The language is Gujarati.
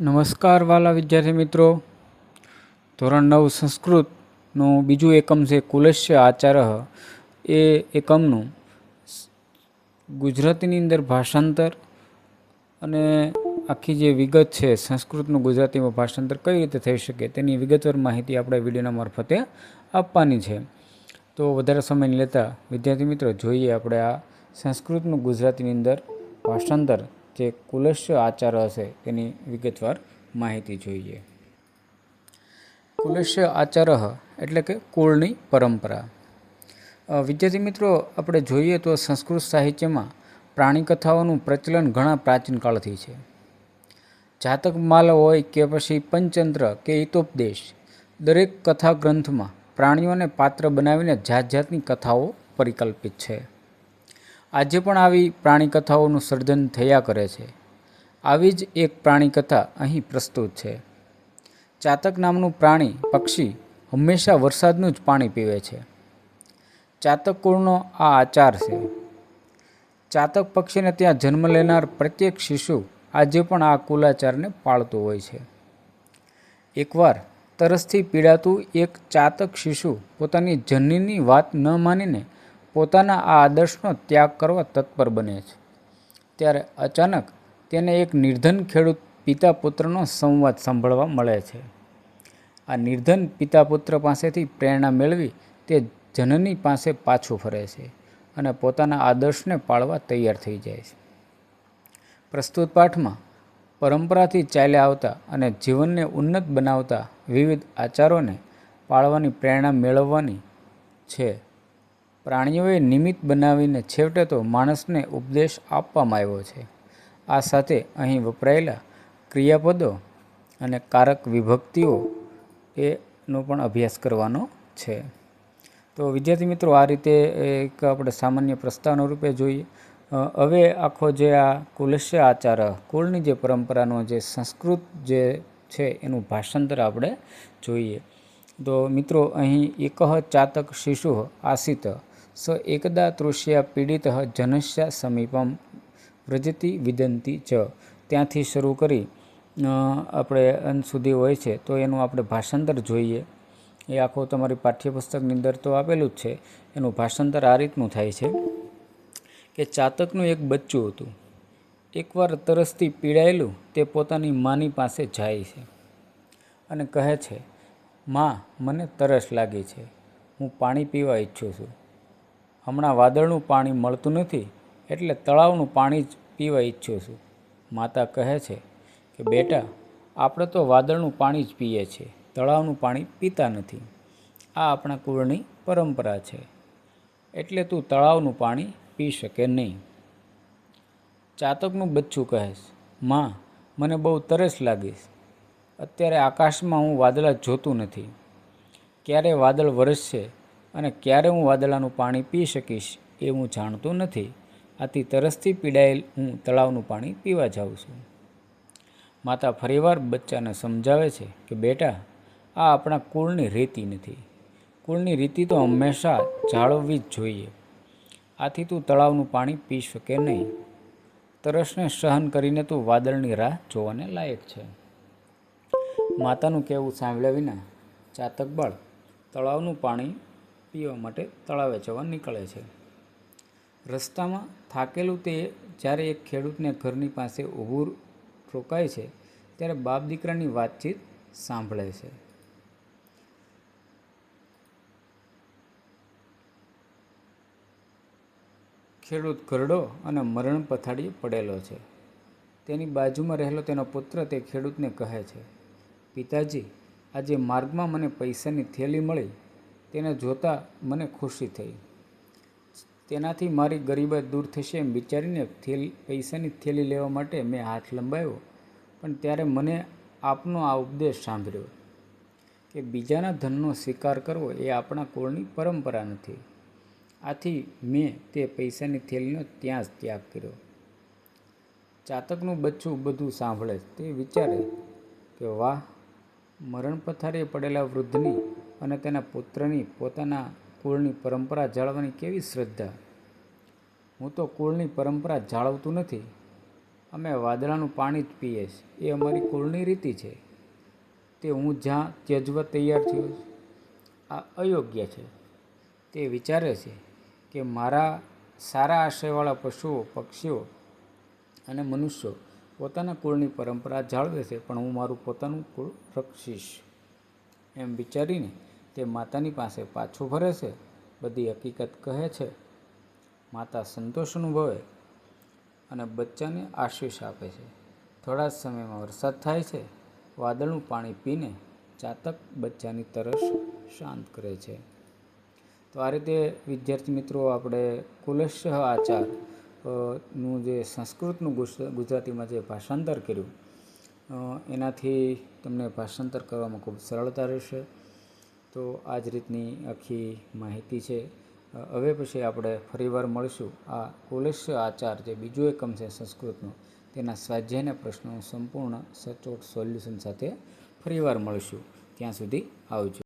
નમસ્કાર વાલા વિદ્યાર્થી મિત્રો. ધોરણ નવ સંસ્કૃતનું બીજું એકમ છે કુલશ્ય આચાર એ એકમનું ગુજરાતીની અંદર ભાષાંતર અને આખી જે વિગત છે સંસ્કૃતનું ગુજરાતીમાં ભાષાંતર કઈ રીતે થઈ શકે તેની વિગતવાર માહિતી આપણે વિડીયોના મારફતે આપવાની છે. તો વધારે સમય લેતા વિદ્યાર્થી મિત્રો, જોઈએ આપણે આ સંસ્કૃતનું ગુજરાતીની અંદર ભાષાંતર જે કુલસ્ય આચાર હશે તેની વિગતવાર માહિતી જોઈએ. કુલસ્ય આચાર એટલે કે કુળની પરંપરા. વિદ્યાર્થી મિત્રો, આપણે જોઈએ તો સંસ્કૃત સાહિત્યમાં પ્રાણી કથાઓનું પ્રચલન ઘણા પ્રાચીન કાળથી છે. જાતક માલ હોય કે પછી પંચતંત્ર કે હિતોપદેશ, દરેક કથા ગ્રંથમાં પ્રાણીઓને પાત્ર બનાવીને જાત જાતની કથાઓ પરિકલ્પિત છે. આજે પણ આવી પ્રાણી કથાઓનું સર્જન થયા કરે છે. આવી જ એક પ્રાણી કથા અહીં પ્રસ્તુત છે. ચાતક નામનું પ્રાણી પક્ષી હંમેશા વરસાદનું જ પાણી પીવે છે. ચાતક કુળનો આ આચાર છે. ચાતક પક્ષીને ત્યાં જન્મ લેનાર પ્રત્યેક શિશુ આજે પણ આ કુલાચારને પાળતું હોય છે. એકવાર તરસથી પીડાતું એક ચાતક શિશુ પોતાની જનનીની વાત ન માનીને પોતાના આ આદર્શનો ત્યાગ કરવા તત્પર બને છે. ત્યારે અચાનક તેને એક નિર્ધન ખેડૂત પિતા પુત્રનો સંવાદ સાંભળવા મળે છે. આ નિર્ધન પિતા પુત્ર પાસેથી પ્રેરણા મેળવી તે જનની પાસે પાછું ફરે છે અને પોતાના આદર્શને પાળવા તૈયાર થઈ જાય છે. પ્રસ્તુત પાઠમાં પરંપરાથી ચાલ્યા આવતા અને જીવનને ઉન્નત બનાવતા વિવિધ આચારોને પાળવાની પ્રેરણા મેળવવાની છે. પ્રાણીઓએ નિમિત્ત બનાવીને છેવટે તો માણસને ઉપદેશ આપવામાં આવ્યો છે. આ સાથે અહીં વપરાયેલા ક્રિયાપદો અને કારક વિભક્તિઓ એનો પણ અભ્યાસ કરવાનો છે. તો વિદ્યાર્થી મિત્રો, આ રીતે એક આપણે સામાન્ય પ્રસ્તાવના રૂપે જોઈએ. હવે આખો જે આ કુલશ્ય આચાર, કુળની જે પરંપરાનો જે સંસ્કૃત જે છે એનું ભાષાંતર આપણે જોઈએ. તો મિત્રો, અહીં એક ચાતક શિશુ આસિત સ એકદા તૃષ્યા પીડિત જનસ્યા સમીપમ વ્રજતી વિદંતી ચ ત્યાંથી શરૂ કરી આપણે અંત સુધી હોય છે તો એનું આપણે ભાષાંતર જોઈએ એ આખું તમારી પાઠ્યપુસ્તકની અંદર તો આપેલું જ છે એનું ભાષાંતર આ રીતનું થાય છે કે ચાતકનું એક બચ્ચું હતું એકવાર તરસથી પીડાયેલું તે પોતાની માની પાસે જાય છે અને કહે છે માં મને તરસ લાગી છે હું પાણી પીવા ઈચ્છું છું હમણાં વાદળનું પાણી મળતું નથી એટલે તળાવનું પાણી જ પીવા ઈચ્છું છું. માતા કહે છે કે, બેટા, આપણે તો વાદળનું પાણી જ પીએ છીએ. તળાવનું પાણી પીતા નથી. આ આપણા કુળની પરંપરા છે. એટલે તું તળાવનું પાણી પી શકે નહીં. ચાતકનું બચ્ચું કહેશમાં, મને બહુ તરસ લાગીશ. અત્યારે આકાશમાં હું વાદળા જોતું નથી. ક્યારે વાદળ વરસશે અને ક્યારે હું વાદળાનું પાણી પી શકીશ એ હું જાણતું નથી. આથી તરસથી પીડાયેલ હું તળાવનું પાણી પીવા જાઉં છું. માતા ફરીવાર બચ્ચાને સમજાવે છે કે, બેટા, આ આપણા કુળની રીતિ નથી. કુળની રીતિ તો હંમેશા જાળવવી જ જોઈએ. આથી તું તળાવનું પાણી પી શકે નહીં. તરસને સહન કરીને તું વાદળની રાહ જોવાને લાયક છે. માતાનું કહેવું સાંભળ્યા વિના ચાતક બાળ તળાવનું પાણી પીવા માટે તળાવે જવા નીકળે છે. રસ્તામાં થાકેલું તે જ્યારે એક ખેડૂતને ઘરની પાસે ઊભું રોકાય છે, ત્યારે બાપ દીકરાની વાતચીત સાંભળે છે. ખેડૂત ઘરડો અને મરણ પથાડીએ પડેલો છે. તેની બાજુમાં રહેલો તેનો પુત્ર તે ખેડૂતને કહે છે, પિતાજી, આજે માર્ગમાં મને પૈસાની થેલી મળી તેને જોતાં મને ખુશી થઈ. તેનાથી મારી ગરીબાઈ દૂર થશે એમ વિચારીને થેલી, પૈસાની થેલી લેવા માટે મેં હાથ લંબાવ્યો. પણ ત્યારે મને આપનો આ ઉપદેશ સાંભળ્યો કે બીજાના ધનનો સ્વીકાર કરવો એ આપણા કુળની પરંપરા નથી. આથી મેં તે પૈસાની થેલીનો ત્યાં જ ત્યાગ કર્યો. ચાતકનું બચ્ચું બધું સાંભળે તે વિચારે કે વાહ, મરણ પથારે પડેલા વૃદ્ધની અને તેના પુત્રની પોતાના કુળની પરંપરા જાળવવાની કેવી શ્રદ્ધા? હું તો કુળની પરંપરા જાળવતું નથી. અમે વાદળાનું પાણી જ પીએ છીએ. એ અમારી કુળની રીતિ છે. તે હું જ્યાં ત્યજવા તૈયાર થયો આ અયોગ્ય છે. તે વિચારે છે કે મારા સારા આશયવાળા પશુઓ, પક્ષીઓ અને મનુષ્યો પોતાના કુળની પરંપરા જાળવે છે, પણ હું મારું પોતાનું કુળ રક્ષીશ. એમ વિચારીને તે માતાની પાસે પાછું ફરે છે, બધી હકીકત કહે છે. માતા સંતોષ અનુભવે અને બચ્ચાને આશીષ આપે છે. થોડા જ સમયમાં વરસાદ થાય છે, વાદળનું પાણી પીને ચાતક બચ્ચાની તરસ શાંત કરે છે. તો આ રીતે, વિદ્યાર્થી મિત્રો, આપણે કુલશ આચારનું જે સંસ્કૃતનું ગુજરાતીમાં જે ભાષાંતર કર્યું એનાથી તમને ભાષાંતર કરવામાં ખૂબ સરળતા રહેશે. તો આ જ રીતની આખી માહિતી છે. હવે પછી આપણે ફરીવાર મળીશું આ કુલેશ આચાર જે બીજો એકમ છે સંસ્કૃતનો, તેના સ્વાધ્યાયના પ્રશ્નો સંપૂર્ણ સચોટ સોલ્યુશન સાથે ફરીવાર મળીશું. ત્યાં સુધી આવજો.